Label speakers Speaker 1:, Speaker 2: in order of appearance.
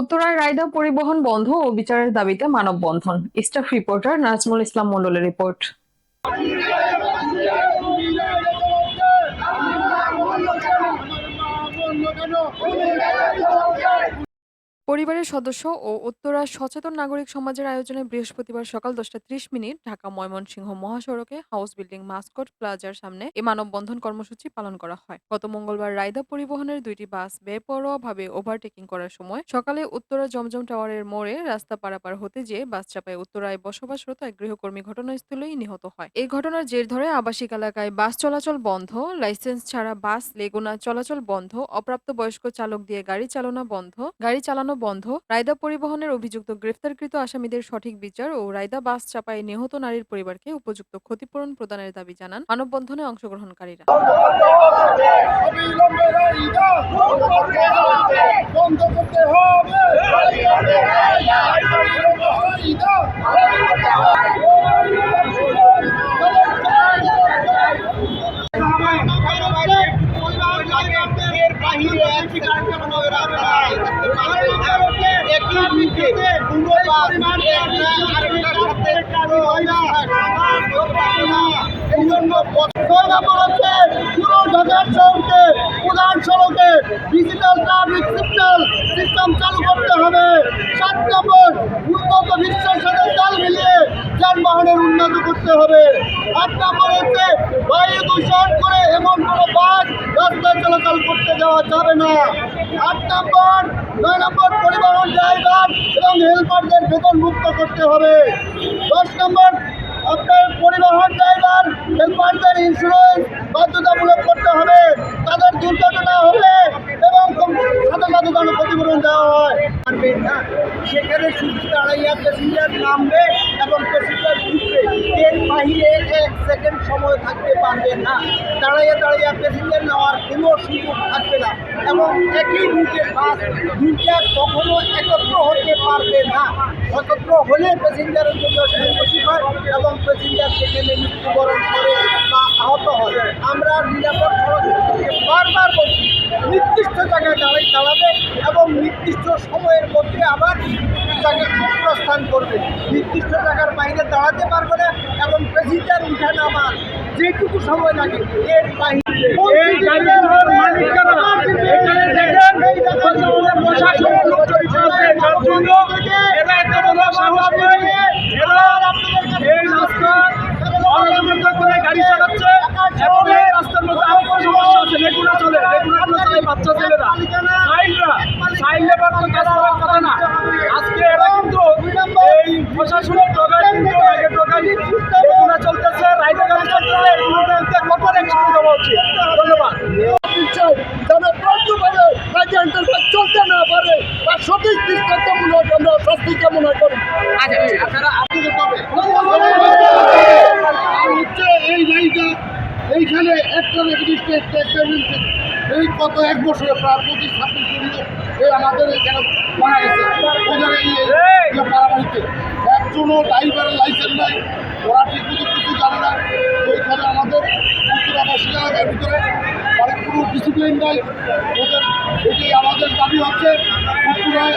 Speaker 1: উত্তরায় রায়দা পরিবহন বন্ধ ও বিচারের দাবিতে মানববন্ধন। স্টাফ রিপোর্টার নাজমুল ইসলাম মন্ডলের রিপোর্ট। পরিবারের সদস্য ও উত্তরা সচেতন নাগরিক সমাজের আয়োজনে বৃহস্পতিবার সকাল দশটা ত্রিশ মিনিট ঢাকা ময়মনসিংহ মহাসড়কে হাউস বিল্ডিং মাস্কট প্লাজার সামনে এই মানববন্ধন কর্মসূচি পালন করা হয়। গত মঙ্গলবার রায়দা পরিবহনের দুইটি বাস বেপরোয়াভাবে ওভারটেকিং করার সময় সকালে উত্তরা জমজম টাওয়ারের মোড়ে রাস্তা পারাপার হতে যেয়ে বাস চাপায় উত্তরায় বসবাসরত এক গৃহকর্মী ঘটনাস্থলেই নিহত হয়। এই ঘটনার জের ধরে আবাসিক এলাকায় বাস চলাচল বন্ধ, লাইসেন্স ছাড়া বাস, লেগুনা চলাচল বন্ধ, অপ্রাপ্তবয়স্ক চালক দিয়ে গাড়ি চালনা বন্ধ, গাড়ি চালানো বন্ধ, রায়দা পরিবহনের অভিযুক্ত গ্রেফতারকৃত আসামিদের সঠিক বিচার ও রায়দা বাস চাপায় নিহত নারীর পরিবারকে উপযুক্ত ক্ষতিপূরণ প্রদানের দাবি জানান মানববন্ধনে অংশগ্রহণকারীরা।
Speaker 2: বন্ধ করতে হবে। প্রধান সড়কে ডিজিটাল ট্রাফিক সিগন্যাল সিস্টেম চালু করতে হবে সাত নম্বর উন্নত বিশ্বের সাথে তাল মিলিয়ে যানবাহনের উন্নত করতে হবে আট নম্বর হচ্ছে বায়ু দূষণ করে এমন কোনো বাস রাস্তায় চলাচল করতে দেওয়া যাবে না আট নম্বর নয় পরিবহন হেল্পারদের মুক্ত করতে হবে। দশ নম্বর, আপনার পরিবহন ড্রাইভার, হেল্পারদের ইন্স্যুরেন্স বাধ্যতামূলক করতে হবে। তাদের দুর্ঘটনা হলে এবং সাথে সাথে ক্ষতিপূরণ দেওয়া হয়। না। সেখানে শুধু দাঁড়াইয়া প্যাসেঞ্জার নামবে এবং প্যাসেঞ্জার উঠবে এর বাহিরে এক সেকেন্ড সময় থাকতে পারবে না। দাঁড়াইয়া দাঁড়াইয়া প্যাসেঞ্জার নেওয়ার কোনো সুযোগ থাকবে না। এবং একই রুটে বাস দুইটা কখনো একত্র হতে পারবে না একত্র হলে প্যাসেঞ্জারের জন্য হয় এবং প্যাসেঞ্জার সেখানে মৃত্যুবরণ করে বা আহত হয়। আমরা নিরাপদ সড়ক বারবার বলছি, নির্দিষ্ট জায়গায় দাঁড়াই, দাঁড়াবে এবং নির্দিষ্ট সময়ের মধ্যে আবার জায়গায় প্রস্থান করবে। নির্দিষ্ট জায়গার বাইরে দাঁড়াতে পারবে না এবং প্যাসেঞ্জার উঠে নামার যেটুকু সময় লাগে, এর বাইরে। রাস্তার মধ্যে আরও কোনো সমস্যা আছে রেগুলা চলে রেগুলা চলে বাচ্চা ছেলেরা। সাইলরা সাইল লেবার তো কাজ করার কথা না। আজকে এরা কিন্তু এই প্রশাসনের টোকাই কিন্তু আগে টোকাই রেগুলা চলতেছে রাইডে গাড়ি চলতেছে এগুলোতে কঠোর অ্যাকশন দেওয়া উচিত ধন্যবাদ। যেন প্রচুরভাবে রাজ্যান্তর চলতে না পারে তার সঠিক দৃষ্টান্তমূলক আমরা শাস্তি কামনা করি। আপনারা আপনাদের পাবে আর হচ্ছে এই গাড়িটা এইখানে একটা রেজিস্ট্রেট এই কত এক বছরে প্রায় পঁচিশ, ছাব্বিশ জনের এই আমাদের এখানে মারা গেছে ওদের এই পাড়াবাড়িতে একজনও ড্রাইভারের লাইসেন্স নাই, ওরা ঠিক মতো কিছু জানে না। ওইখানে আমাদের উত্তরাবাসী এলাকার ভিতরে মানে কোনো ডিসিপ্লিন নাই। ওদের এটি আমাদের দাবি হচ্ছে। উত্তরায়